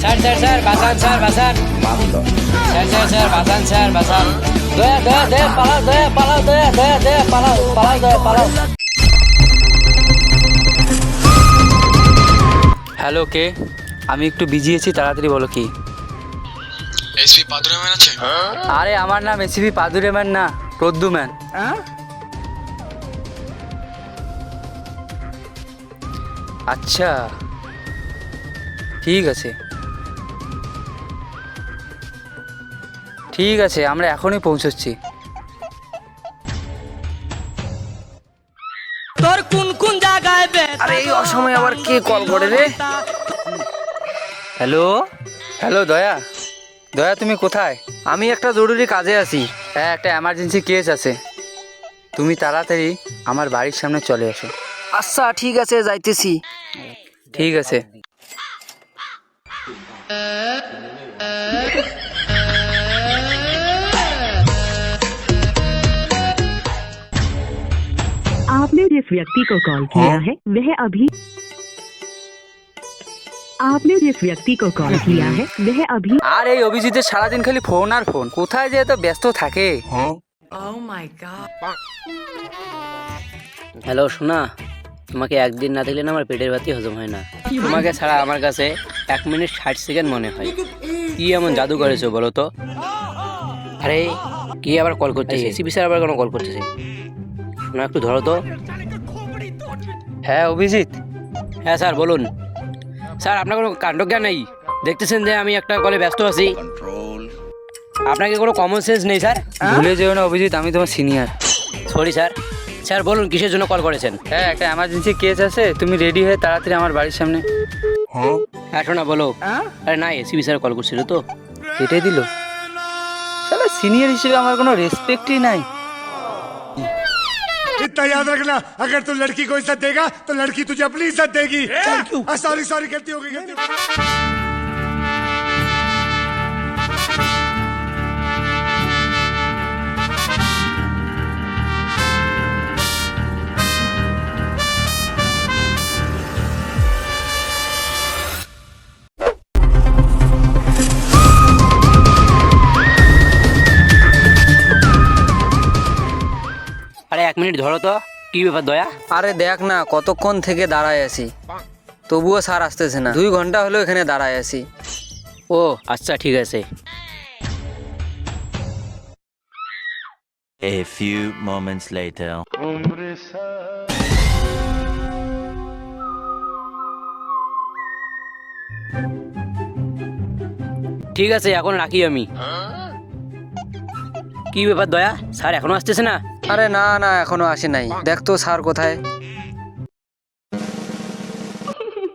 Sir sir sir বাসান sir বাসান sir sir sir বাসান স্যার বাসান দয়া দয়া দয়া পালাও দয়া পালাও দয়া দয়া দয়া পালাও পালাও দয়া পালাও। হ্যালো কে? আমি একটু বিজি আছি তাড়াতাড়ি বলো কি? এসপি পাদুরামেন আছে? আরে আমার নাম এসিপি পাদুরে ম্যান না প্রদ্যু ম্যান আচ্ছা ঠিক আছে। ঠিক আছে আমরা এখনই পৌঁছচ্ছি। তোর কোন কোন জায়গায় আরে এই অসময়ে আবার কে কল করে রে? হ্যালো? হ্যালো দয়া। দয়া তুমি কোথায়? আমি একটা জরুরি কাজে আছি। হ্যাঁ একটা এমার্জেন্সি কেস আছে। তুমি তাড়াতাড়ি আমার বাড়ির সামনে চলে এসো। আচ্ছা ঠিক আছে যাইতেছি। ঠিক আছে। जिस व्यक्ति को कॉल किया है वह अभी आपने जिस व्यक्ति को कॉल किया है वह अभी আর এই অভিজিতের সারাদিন খালি ফোন আর ফোন কোথায় যে এত ব্যস্ত থাকে হ্যালো শোনা তোমাকে একদিন না দিলে না আমার পেটের ভাতি হজম হয় না তোমাকে ছাড়া আমার কাছে এক মিনিট ষাট সেকেন্ড মনে হয় কি এমন জাদু করেছো বলো তো আরে কি আবার কল করতেছে এসিপি স্যার আবার কেন কল করতেছে শোনা একটু ধরো তো হ্যাঁ অভিজিৎ। হ্যাঁ স্যার বলুন। স্যার আপনার কোনো কাণ্ডজ্ঞান নেই? দেখতেছেন যে আমি একটা কলে ব্যস্ত আছি। আপনাকে কোনো কমন সেন্স নেই স্যার? ভুলে যেও না অভিজিৎ আমি তোমার সিনিয়র সরি স্যার। স্যার বলুন কিসের জন্য কল করেছেন? হ্যাঁ একটা এমার্জেন্সি কেস আছে তুমি রেডি হয়ে তাড়াতাড়ি আমার বাড়ির সামনে। হ্যাঁ? শোনা বলো। আরে না এসিবি স্যার কল করছিল তো। কেটে দিল? সিনিয়র হিসেবে আমার কোনো রেসপেক্টই নাই। इतना याद रखना अगर तू लड़की को इज़्ज़त देगा तो लड़की तुझे अपनी इज़्ज़त देगी सॉरी सॉरी गलती हो गई गलती हो गई। মিনিট ধরো তো কি ব্যাপার দয়া? আরে দেখ না কতক্ষণ থেকে দাঁড়ায় আছি। তবুও স্যার আসতেছে না। দুই ঘণ্টা হলো এখানে দাঁড়ায় আছি। ও আচ্ছা ঠিক আছে। A few moments later. ঠিক আছে এখন রাখি আমি। কি ব্যাপার দয়া? স্যার এখনও আসতেছে না? আরে না না এখনও আসে নাই। দেখ তো স্যার কোথায়।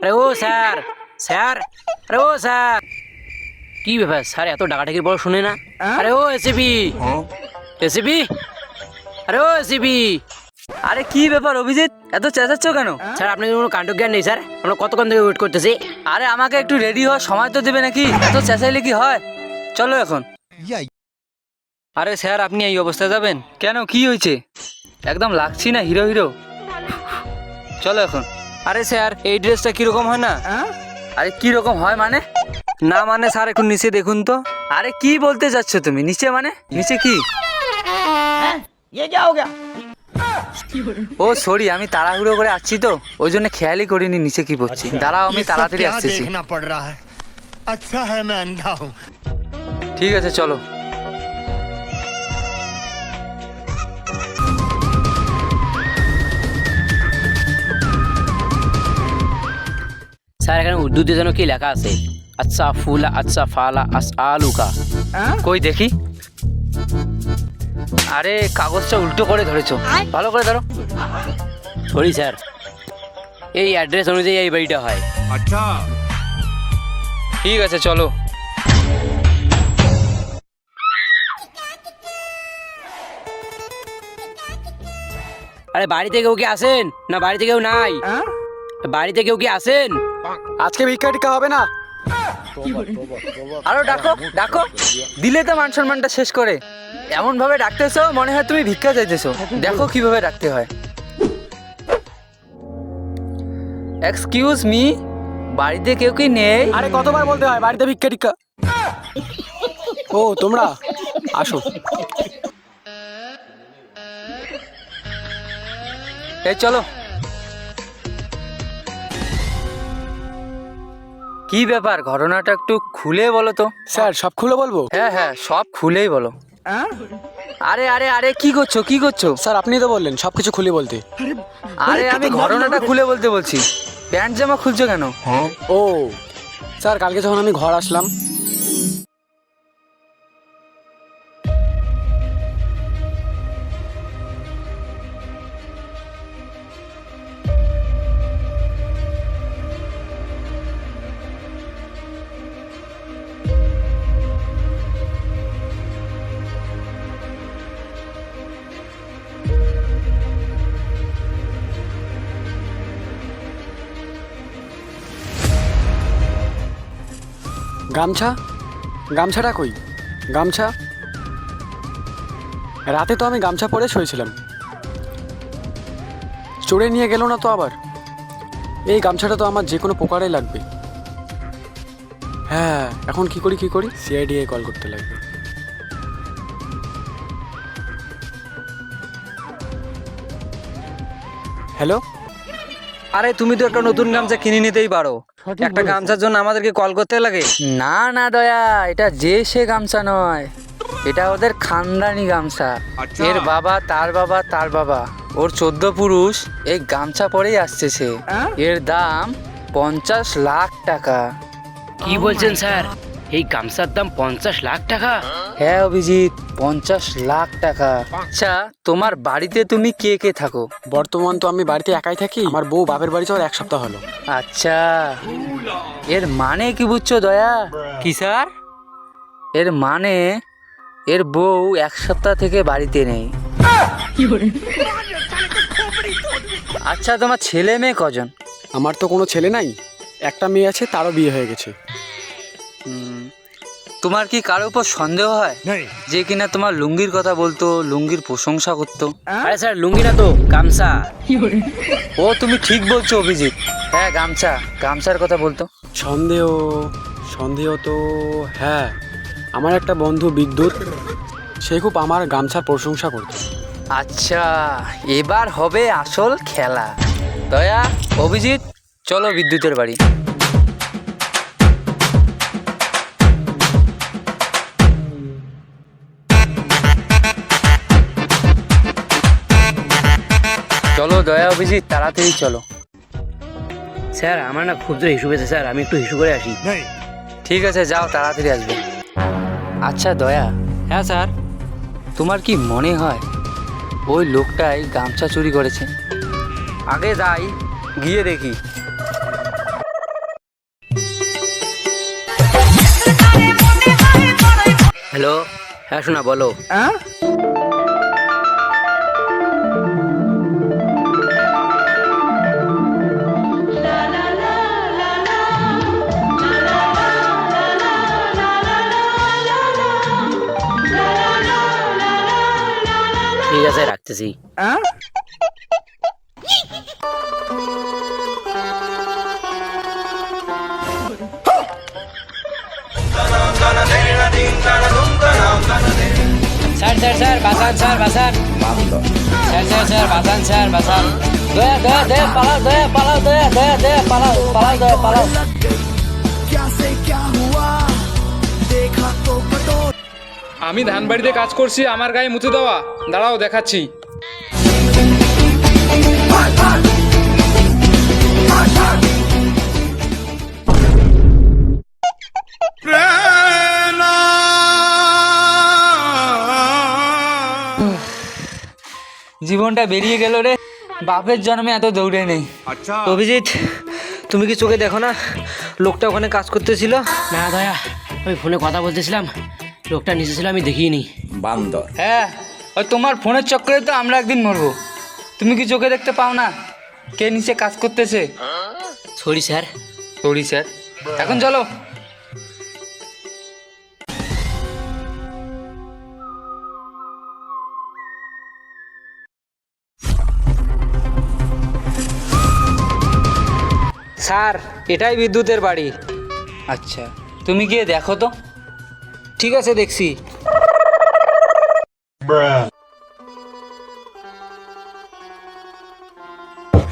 আরে ও স্যার স্যার আরে ও স্যার। কি ব্যাপার? স্যার এত ডাকাডাকির পর শুনে না। আরে ও এসিবি এসিবি আরে ও এসিবি আরে কি ব্যাপার অভিজিৎ? এত চেঁচাচ্ছ কেন? স্যার আপনি কোনো কাণ্ড জ্ঞান নেই স্যার। আমরা কতক্ষণ থেকে ওয়েট করতেছি? আরে আমাকে একটু রেডি হওয়ার সময় তো দেবে নাকি? এত চেঁচাইলে কি হয়? চলো এখন। আরে স্যার আপনি এই অবস্থায় যাবেন? কেন? কি হয়েছে? একদম লাগছি না হিরো হিরো। চলো এখন। আরে স্যার এই ড্রেসটা কীরকম হয় না? আরে কীরকম হয় মানে? না মানে স্যার একটু নিচে দেখুন তো। আরে কি বলতে যাচ্ছ তুমি? নিচে মানে? নিচে কি? ও সরি আমি তাড়াহুড়ো করে আসছি তো। ওই জন্য খেয়ালই করিনি নিচে কি পড়ছি দাঁড়াও আমি তাড়াতাড়ি আসছি ঠিক আছে চলো। উর্দুতে যেন কি লেখা আছে? আচ্ছা ফুলা আচ্ছা ফালা আস আলুকা। কই দেখি? আরে কাগজটা উল্টো করে ধরেছো। ভালো করে ধরো। সরি স্যার এই অ্যাড্রেস অনুযায়ী এই বাড়িটা হয়। ঠিক আছে চলো। আরে বাড়িতে কেউ কি আসেন? না বাড়িতে কেউ নাই। বাড়িতে কেউ কি আসেন? আজকে ভিক্ষা টিকা হবে না? আরও ডাকো ডাকো। দিলে তো মান সম্মানটা শেষ করে। এমন ভাবে ডাকতেছো মনে হয় তুমি ভিক্ষা চাইতেছো। দেখো কীভাবে ডাকতে হয়। এক্সকিউজ মি বাড়িতে কেউ কি নেই? আরে কতবার বলতে হয় বাড়িতে ভিক্ষা টিক্ষা? ও তোমরা? আসো। এই চলো। কি ব্যাপার? ঘটনাটা একটু খুলে বলো তো। স্যার সব খুলে বলব? হ্যাঁ হ্যাঁ সব খুলেই বলো। আরে আরে আরে কি করছ কি করছ? স্যার আপনি তো বললেন সব কিছু খুলে বলতে। আরে আমি ঘটনাটা খুলে বলতে বলছি। প্যান্ট জামা খুলছো কেন? ও। স্যার কালকে যখন আমি ঘর আসলাম গামছা? গামছাটা কই? গামছা? রাতে তো আমি গামছা পরে শুয়েছিলাম। চড়ে নিয়ে গেল না তো আবার? এই গামছাটা তো আমার যে কোনো প্রকারে লাগবে। হ্যাঁ এখন কি করি কি করি? সিআইডিএ কল করতে লাগবে। হ্যালো আরে, তুমি তো একটা নতুন গামছা কিনে নিতেই পারো। একটা গামছার জন্য আমাদেরকে কল করতে লাগে? না না দয়া এটা যে সে গামছা নয় এটা ওদের খানদানি গামছা। এর বাবা তার বাবা তার বাবা। ওর চোদ্দ পুরুষ এই গামছা পরেই আসছে সে। এর দাম পঞ্চাশ লাখ টাকা। কি বলছেন স্যার? এই গামছার দাম পঞ্চাশ লাখ টাকা। হ্যাঁ অভিজিৎ পঞ্চাশ লাখ টাকা। আচ্ছা তোমার বাড়িতে তুমি কে কে থাকো? বর্তমান তো আমি বাড়িতে একাই থাকি আমার বউ বাপের বাড়ি যাওয়ার এক সপ্তাহ হলো। আচ্ছা এর মানে কি বুঝছ দয়া? কি স্যার? এর মানে এর বউ এক সপ্তাহ থেকে বাড়িতে নেই। আচ্ছা তোমার ছেলে মেয়ে কজন? আমার তো কোনো ছেলে নাই একটা মেয়ে আছে তারও বিয়ে হয়ে গেছে। হুম, তোমার কি কারও উপর সন্দেহ হয়? যে কিনা তোমার লুঙ্গির কথা বলতো লুঙ্গির প্রশংসা করতো। আরে স্যার লুঙ্গি না তো গামছা। ও তুমি ঠিক বলছো অভিজিৎ। হ্যাঁ গামছা। গামছার কথা বলতো। সন্দেহ সন্দেহ তো হ্যাঁ। আমার একটা বন্ধু বিদ্যুৎ সে খুব আমার গামছার প্রশংসা করতো। আচ্ছা এবার হবে আসল খেলা। দয়া অভিজিৎ চলো বিদ্যুতের বাড়ি। দয়া অভিজিৎ তাড়াতাড়ি চলো। স্যার আমার না খুব জোর হিসু পেয়েছে স্যার আমি একটু হিসু করে আসি। ঠিক আছে যাও তাড়াতাড়ি আসবে। আচ্ছা দয়া। হ্যাঁ স্যার। তোমার কি মনে হয় ওই লোকটাই গামছা চুরি করেছে? আগে যাই গিয়ে দেখি। হ্যালো হ্যাঁ শোনা বলো। ঠিক আছে রাখতেছি স্যার স্যার স্যার বাসান স্যার বাসান স্যার স্যার স্যার বাসান স্যার বাসান দয়া দয়া দয়া, পালাও দয়া পালাও, দয়া দয়া দয়া, পালাও পালাও, দয়া, পালাও। আমি ধানবাড়িতে কাজ করছি আমার গায়ে মুছে দেওয়া। দাঁড়াও দেখাচ্ছি। জীবনটা বেরিয়ে গেল রে। বাপের জন্মে এত দৌড়ে নেই। অভিজিৎ তুমি কি চোখে দেখো না? লোকটা ওখানে কাজ করতেছিল। না দয়া আমি ফোনে কথা বলতেছিলাম। লোকটা নিচে ছিল আমি দেখিনি। হ্যাঁ ওই তোমার ফোনের চক্করে তো আমরা একদিন মরবো। তুমি কি চোখে দেখতে পাও না? কে নিচে কাজ করতেছে? Sorry sir. Sorry sir. এখন চলো। স্যার এটাই বিদ্যুতের বাড়ি। আচ্ছা তুমি গিয়ে দেখো তো। ঠিক আছে দেখছি।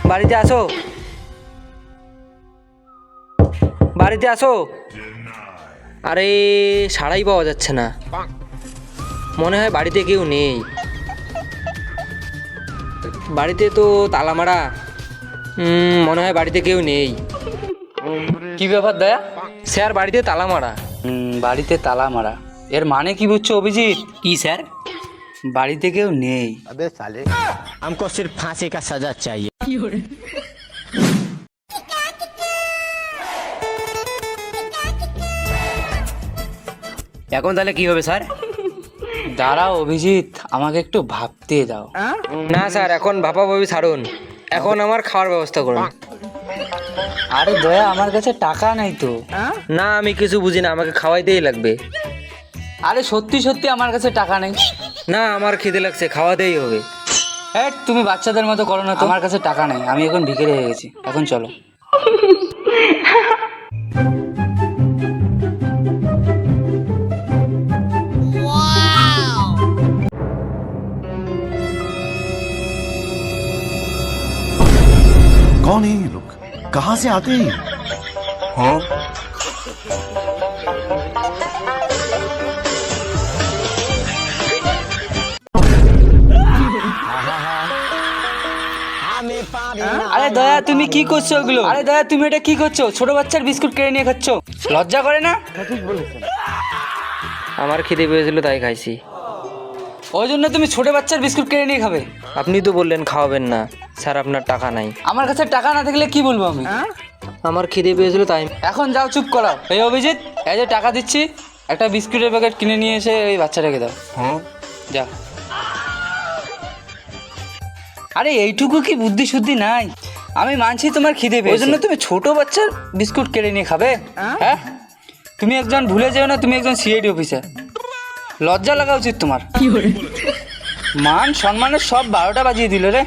বাড়িতে আসো বাড়িতে আসো আরে সাড়াই পাওয়া যাচ্ছে না। মনে হয় বাড়িতে কেউ নেই। বাড়িতে তো তালা মারা। মনে হয় বাড়িতে কেউ নেই। কি ব্যাপার দয়া? স্যার বাড়িতে তালা মারা। বাড়িতে তালা মারা এর মানে কি বুঝছো অভিজিৎ কি স্যার বাড়িতে কেউ নেই हमको सिर्फ फांसी का सजा चाहिए এখন তাহলে কি হবে স্যার দাঁড়াও অভিজিৎ আমাকে একটু ভাবতে দাও না স্যার এখন ভাপা ভাবি ছাড়ুন এখন আমার খাওয়ার ব্যবস্থা করুন আরে দয়া আমার কাছে টাকা নেই তো না আমি কিছু বুঝি না আমাকে খাওয়াইতেই লাগবে আরে সত্যি সত্যি আমার কাছে টাকা নেই না আমার খিদে লাগছে খাওয়াতেই হবে হ্যাঁ তুমি বাচ্চাদের মতো করো না তো আমার কাছে টাকা নেই আমি এখন ভিখারি হয়ে গেছি এখন চলো कौन है ये लोग कहाँ से आते हैं हाँ আরে দয়া তুমি কি করছো ওগুলো আরে দয়া তুমি এটা কি করছো ছোট বাচ্চার বিস্কুট কেড়ে নিয়ে খাচ্ছ লজ্জা করে না আমার খিদে পেয়েছিল তাই খাইছি ওই জন্য তুমি ছোট বাচ্চার বিস্কুট কেড়ে নিয়ে খাবে আপনি তো বললেন খাওয়াবেন না স্যার আপনার টাকা নাই। আমার কাছে টাকা না থাকলে কি বলব আমি? আমার খিদে পেয়েছিল তাই এখন যাও চুপ করো। এই অভিজিৎ এই যে টাকা দিচ্ছি একটা বিস্কুটের প্যাকেট কিনে নিয়ে এসে ওই বাচ্চাটাকে দাও। হ্যাঁ? যা। আরে এইটুকু কি বুদ্ধি শুদ্ধি নাই? আমি মানছি তোমার খিদে পেয়ে ওই জন্য তুমি ছোট বাচ্চার বিস্কুট কেড়ে নিয়ে খাবে। হ্যাঁ? তুমি একজন ভুলে যেও না তুমি একজন সিআইডি অফিসার লজ্জা লাগা উচিত তোমার। মান সম্মানের সব বারোটা বাজিয়ে দিল রে।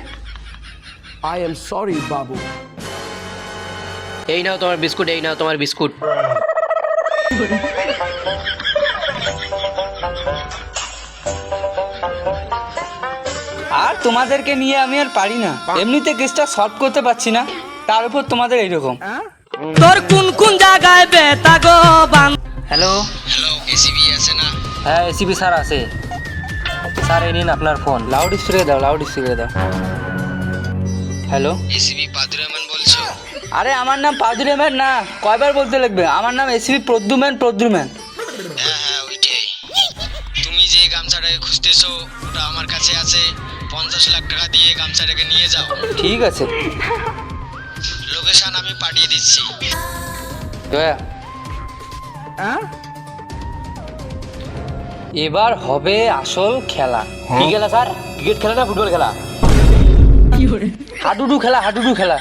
এই নাও তোমার বিস্কুট এই নাও তোমার বিস্কুট। আর তোমাদেরকে নিয়ে আমি আর পারি না। এমনিতে কেসটা সলভ করতে পারছি না তার উপর তোমাদের এইরকম। তোর কোন কোন জায়গায় বেতা গো বান হ্যালো হ্যালো এসিবি আছে না? হ্যাঁ এসিবি স্যার আছে। স্যার এই নিন আপনার ফোন লাউড স্পিকারে দাও লাউড স্পিকারে দাও। হ্যালো? এসিবি পাদুরামান বলছো? আরে আমার নাম পাদুরেম্যান না কয়বার বলতে লাগবে? আমার নাম এসিবি প্রদ্যুম্যান প্রদ্যুম্যান হ্যাঁ হ্যাঁ ওইটাই। তুমি যে গামছাটাকে খুঁজতেছো ওটা আমার কাছে আছে। পঞ্চাশ লাখ টাকা দিয়ে গামছাটাকে নিয়ে যাও। ঠিক আছে। লোকেশন আমি পাঠিয়ে দিচ্ছি। দয়া হ্যাঁ? এবার হবে আসল খেলা। কি খেলা স্যার? ক্রিকেট খেলা না ফুটবল খেলা? হাডুডু খেলা হাডুডু খেলা।